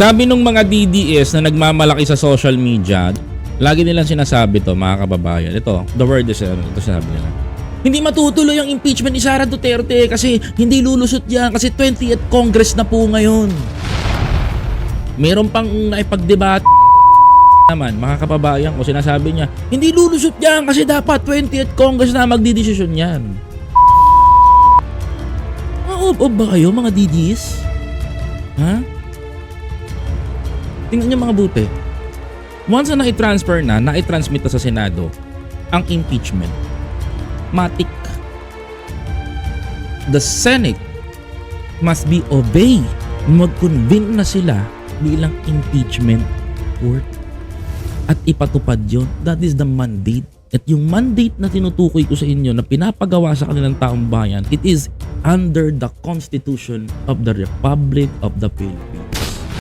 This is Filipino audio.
Sabi nung mga DDS na nagmamalaki sa social media, lagi nilang sinasabi to mga kababayan. Ito, the word is, ano, ito sinabi nila. Hindi matutuloy ang impeachment ni Sara Duterte kasi hindi lulusot yan kasi 20th Congress na po ngayon. Meron pang naipagdebate naman, mga kababayan ko, sinasabi niya, hindi lulusot yan kasi dapat 20th Congress na magdidesisyon yan. Maob ba kayo mga DDs? Ha? Tingnan niyo mga buti. Once na nai-transfer na, nai-transmit na sa Senado, ang impeachment. Matik. The Senate must be obey. Mag-convene na sila bilang impeachment court. At ipatupad yon. That is the mandate. At yung mandate na tinutukoy ko sa inyo na pinapagawa sa kanilang taong bayan, it is under the Constitution of the Republic of the Philippines.